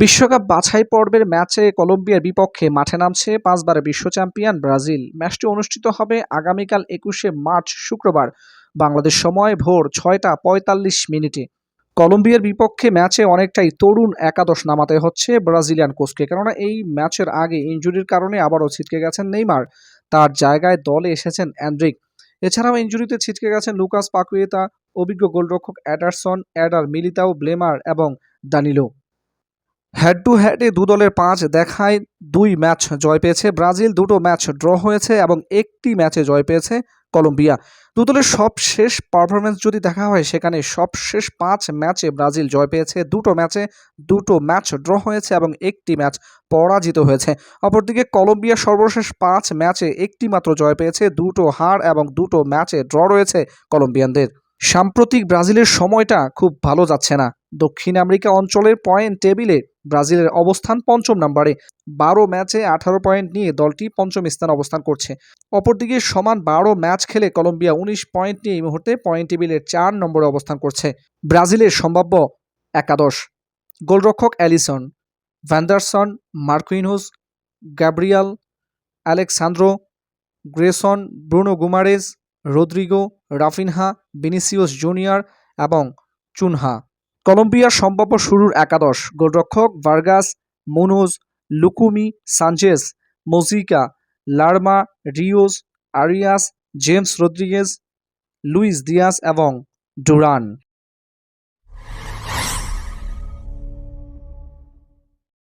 বিশ্বকাপ বাছাই পর্বের ম্যাচে কলম্বিয়ার বিপক্ষে মাঠে নামছে পাঁচবারের বিশ্ব চ্যাম্পিয়ন ব্রাজিল। ম্যাচটি অনুষ্ঠিত হবে আগামীকাল একুশে মার্চ, শুক্রবার। বাংলাদেশ সময় ভোর ছয়টা পঁয়তাল্লিশ মিনিটে। কলম্বিয়ার বিপক্ষে ম্যাচে অনেকটাই তরুণ একাদশ নামাতে হচ্ছে ব্রাজিলিয়ান কোচকে, কেননা এই ম্যাচের আগে ইনজুরির কারণে আবারও ছিটকে গেছেন নেইমার। তার জায়গায় দলে এসেছেন অ্যান্ড্রিক এছাড়াও ইনজুরিতে ছিটকে গেছেন লুকাস পাকুয়েতা, অভিজ্ঞ গোলরক্ষক অ্যাডারসন, অ্যাডার মিলিতাও ব্লেমার এবং দানিলো। হেড টু হেডে দু দলের পাঁচ দেখায় দুই ম্যাচ জয় পেয়েছে। ব্রাজিল দুটো ম্যাচ ড্র হয়েছে এবং একটি ম্যাচে জয় পেয়েছে কলম্বিয়া। দু দলের সবশেষ পারফরমেন্স যদি দেখা হয়, সেখানে সবশেষ পাঁচ ম্যাচে ব্রাজিল জয় পেয়েছে। দুটো ম্যাচে দুটো ম্যাচ ড্র হয়েছে এবং একটি ম্যাচ পরাজিত হয়েছে। অপরদিকে কলম্বিয়া সর্বশেষ পাঁচ ম্যাচে একটি মাত্র জয় পেয়েছে। দুটো হার এবং দুটো ম্যাচে ড্র রয়েছে কলম্বিয়ানদের। সাম্প্রতিক ব্রাজিলের সময়টা খুব ভালো যাচ্ছে না। দক্ষিণ আমেরিকা অঞ্চলের পয়েন্ট টেবিলে ব্রাজিলের অবস্থান পঞ্চম নম্বরে। বারো ম্যাচে আঠারো পয়েন্ট নিয়ে দলটি পঞ্চম স্থানে অবস্থান করছে। অপরদিকে সমান বারো ম্যাচ খেলে কলম্বিয়া উনিশ পয়েন্ট নিয়ে এই মুহূর্তে পয়েন্ট টেবিলের চার নম্বরে অবস্থান করছে। ব্রাজিলের সম্ভাব্য একাদশ গোলরক্ষক Alisson, Vanderson, Marquinhos, Gabriel, Alexsandro, Gerson, Bruno Guimaraes Rodrigo, Raphinha Vinicius Junior এবং চুনহা। কলম্বিয়ার সম্ভাব্য শুরুর একাদশ গোলরক্ষক Vargas, Munoz, Lucumi Sanchez Mojica, Lerma Rios Arias, James Rodriguez, Luis Diaz এবং ডুরান।